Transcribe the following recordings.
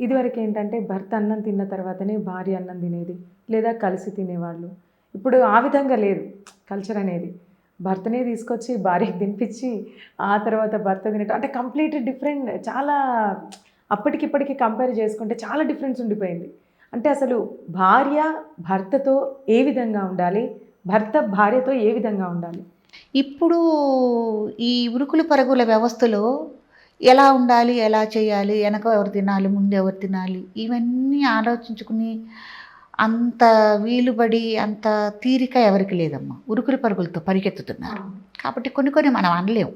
ఇదివరకు ఏంటంటే భర్త అన్నం తిన్న తర్వాతనే భార్య అన్నం తినేది లేదా కలిసి తినేవాళ్ళు. ఇప్పుడు ఆ విధంగా లేదు కల్చర్ అనేది. భర్తనే తీసుకొచ్చి భార్యకి తినిపించి ఆ తర్వాత భర్త తినటం అంటే కంప్లీట్ డిఫరెంట్ చాలా అప్పటికిప్పటికి కంపేర్ చేసుకుంటే చాలా డిఫరెన్స్ ఉండిపోయింది. అంటే అసలు భార్య భర్తతో ఏ విధంగా ఉండాలి? భర్త భార్యతో ఏ విధంగా ఉండాలి? ఇప్పుడు ఈ ఉరుకులు పరుగుల వ్యవస్థలో ఎలా ఉండాలి ఎలా చేయాలి వెనక ఎవరు తినాలి ముందు ఎవరు తినాలి ఇవన్నీ ఆలోచించుకుని అంత వీలుబడి అంత తీరిక ఎవరికి లేదమ్మా. ఉరుకులు పరుగులతో పరిగెత్తుతున్నారు. కాబట్టి కొన్ని కొన్ని మనం అనలేము.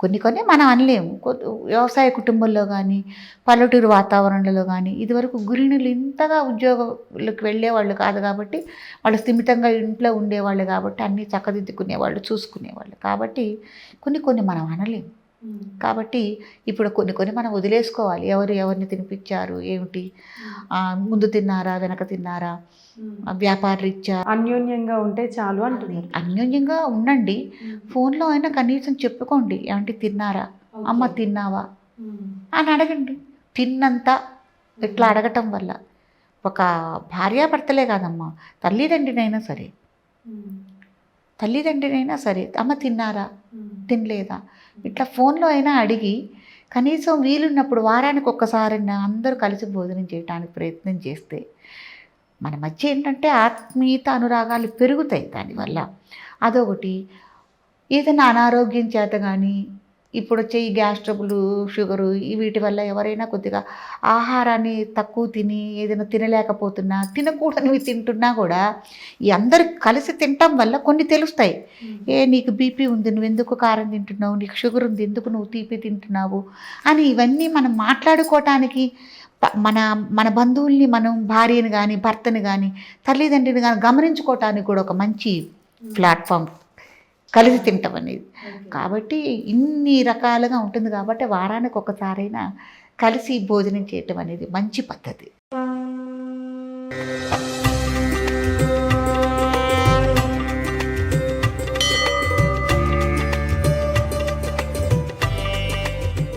కొన్ని కొన్ని మనం అనలేము. వ్యవసాయ కుటుంబంలో కానీ పల్లెటూరు వాతావరణంలో కానీ ఇదివరకు గృహిణులు ఇంతగా ఉద్యోగాలకు వెళ్ళేవాళ్ళు కాదు కాబట్టి వాళ్ళు స్థిమితంగా ఇంట్లో ఉండేవాళ్ళు కాబట్టి అన్నీ చక్కదిద్దుకునేవాళ్ళు చూసుకునేవాళ్ళు కాబట్టి కొన్ని కొన్ని మనం అనలేము. కాబట్టి ఇప్పుడు కొన్ని కొన్ని మనం వదిలేసుకోవాలి. ఎవరు ఎవరిని తినిపించారు? ఏమిటి? ఆ, ముందు తిన్నారా? వెనక తిన్నారా? ఆ, వ్యాపార రీత్యా? అన్యోన్యంగా ఉంటే చాలు అంటున్నారు. అన్యోన్యంగా ఉండండి. ఫోన్లో అయినా కనీసం చెప్పుకోండి. ఏమంటే తిన్నారా? అమ్మ తిన్నావా? అని అడగండి. తిన్నంత ఇట్లా అడగటం వల్ల ఒక భార్యాభర్తలే కాదమ్మా. తల్లిదండ్రినైనా సరే. తల్లిదండ్రినైనా సరే అమ్మ తిన్నారా? తినలేదా? ఇట్లా ఫోన్లో అయినా అడిగి కనీసం వీలున్నప్పుడు వారానికి ఒక్కసారైనా అందరూ కలిసి భోజనం చేయడానికి ప్రయత్నం చేస్తే మన మధ్య ఏంటంటే ఆత్మీయత అనురాగాలు పెరుగుతాయి దానివల్ల. అదొకటి. ఏదైనా అనారోగ్యం చేత కానీ ఇప్పుడు వచ్చే ఈ గ్యాస్ ట్రబుల్ షుగరు వీటి వల్ల ఎవరైనా కొద్దిగా ఆహారాన్ని తక్కువ తిని ఏదైనా తినలేకపోతున్నా తినకూడనివి తింటున్నా కూడా ఈ అందరు కలిసి తినటం వల్ల కొన్ని తెలుస్తాయి. ఏ నీకు బీపీ ఉంది నువ్వు ఎందుకు కారం తింటున్నావు నీకు షుగర్ ఉంది ఎందుకు నువ్వు తీపి తింటున్నావు అని ఇవన్నీ మనం మాట్లాడుకోవటానికి మన మన బంధువుల్ని మనం భార్యని కానీ భర్తని కానీ తల్లిదండ్రిని కానీ గమనించుకోవటానికి కూడా ఒక మంచి ప్లాట్ఫామ్ కలిసి తింటాం అనేది. కాబట్టి ఇన్ని రకాలుగా ఉంటుంది కాబట్టి వారానికి ఒకసారైనా కలిసి భోజనం చేయటం అనేది మంచి పద్ధతి.